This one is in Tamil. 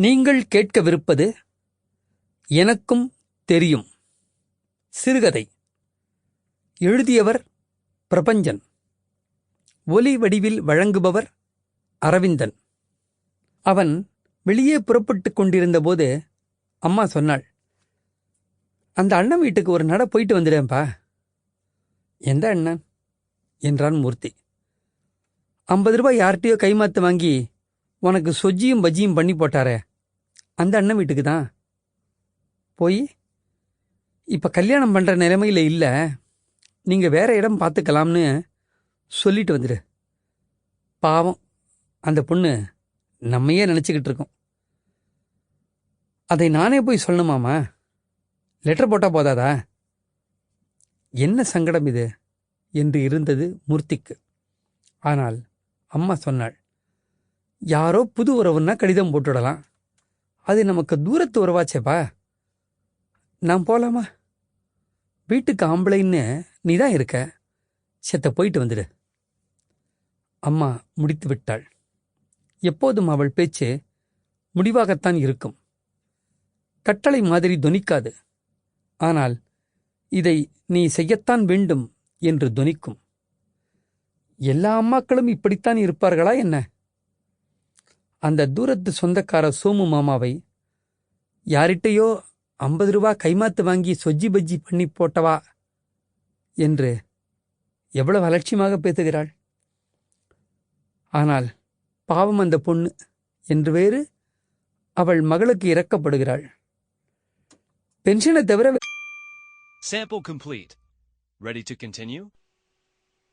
நீங்கள் கேட்கவிருப்பது எனக்கும் தெரியும். சிறுகதை. எழுதியவர் பிரபஞ்சன். ஒலி வடிவில் வழங்குபவர் அரவிந்தன். அவன் வெளியே புறப்பட்டுக் கொண்டிருந்தபோது அம்மா சொன்னாள் அந்த அண்ணன் வீட்டுக்கு ஒரு நட போயிட்டு வந்துடுறேன்ப்பா. எந்த அண்ணன்? என்றான் மூர்த்தி. ஐம்பது ரூபாய் யார்கிட்டயோ கைமாத்து வாங்கி உனக்கு சொஜ்ஜியும் பஜ்ஜியும் பண்ணி போட்டாரே அந்த அண்ணன் வீட்டுக்கு தான். போய் இப்போ கல்யாணம் பண்ணுற நிலைமையில் இல்லை. நீங்கள் வேற இடம் பார்த்துக்கலாம்னு சொல்லிட்டு வந்துடு பாவம் அந்த பொண்ணு நம்மையே நினச்சிக்கிட்டு இருக்கோம். அதை நானே போய் சொல்லணுமாமா லெட்டர் போட்டால் போதாதா? என்ன சங்கடம் இது? என்று இருந்தது மூர்த்திக்கு. ஆனால் அம்மா சொன்னாள் யாரோ புது உறவுன்னா கடிதம் போட்டுடலாம். அது நமக்கு தூரத்து உறவாச்சேப்பா. நான் போலாமா? வீட்டுக்கு ஆம்பளைன்னு நீ தான் இருக்க. செத்த போயிட்டு வந்துடு. அம்மா முடித்து விட்டாள். எப்போதும் அவள் பேச்சு முடிவாகத்தான் இருக்கும். கட்டளை மாதிரி தொனிக்காது ஆனால் இதை நீ செய்யத்தான் வேண்டும் என்று தொனிக்கும் எல்லா அம்மாக்களும் இப்படித்தான் இருப்பார்களா என்ன? அந்த தூரத்து சொந்தக்கார சோமு மாமாவை யாரிட்டையோ ஐம்பது ரூபா கைமாத்து வாங்கி சொஜ்ஜி பஜ்ஜி பண்ணி போட்டவா என்று எவ்வளவு அலட்சியமாக பேசுகிறாள் ஆனால் பாவம் அந்த பொண்ணு என்று வேறு அவள் மகளுக்கு இறக்கப்படுகிறாள் பென்ஷனை தவிர Sample complete. Ready to continue?